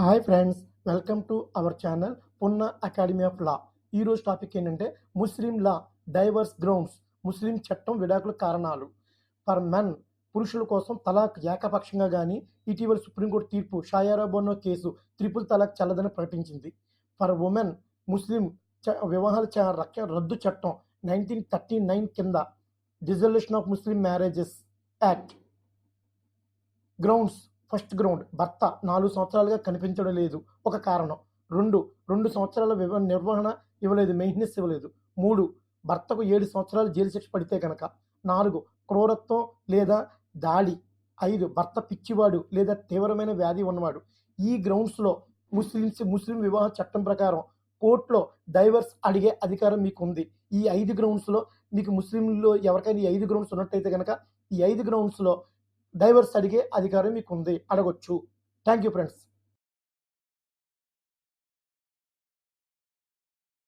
Hi friends welcome to our channel Punna academy of law. ఈరోజు topic ఏంటంటే ముస్లిం లా divorce grounds ముస్లిం చట్టం విడాకుల కారణాలు. ఫర్ మెన్ పురుషుల కోసం తలాక్ ఏకపక్షంగా కానీ ఇటీవల సుప్రీంకోర్టు తీర్పు షాయారాబోనో కేసు త్రిపుల్ తలాక్ చల్లదని ప్రకటించింది. ఫర్ ఉమెన్ ముస్లిం చ- వివాహాల చ- రక్ష రద్దు చట్టం నైన్టీన్ థర్టీ నైన్ కింద dissolution of Muslim marriages act. Grounds first ground. భర్త నాలుగు సంవత్సరాలుగా కనిపించడం లేదు. ఒక కారణం. రెండు రెండు సంవత్సరాల వివ నిర్వహణ ఇవ్వలేదు మెయింటెనెన్స్ ఇవ్వలేదు. మూడు భర్తకు ఏడు సంవత్సరాలు జైలు శిక్ష పడితే కనుక నాలుగు క్రూరత్వం లేదా దాడి. ఐదు భర్త పిచ్చివాడు లేదా తీవ్రమైన వ్యాధి ఉన్నవాడు. ఈ గ్రౌండ్స్లో ముస్లిమ్స్ ముస్లిం వివాహ చట్టం ప్రకారం కోర్టులో డైవర్స్ అడిగే అధికారం మీకు ఉంది ఈ ఐదు గ్రౌండ్స్లో మీకు ముస్లింలో ఎవరికైనా ఈ ఐదు గ్రౌండ్స్ ఉన్నట్టయితే కనుక ఈ ఐదు గ్రౌండ్స్లో డైవర్స్ అడిగే అధికారం మీకు ఉంది అడగొచ్చు. Thank you friends.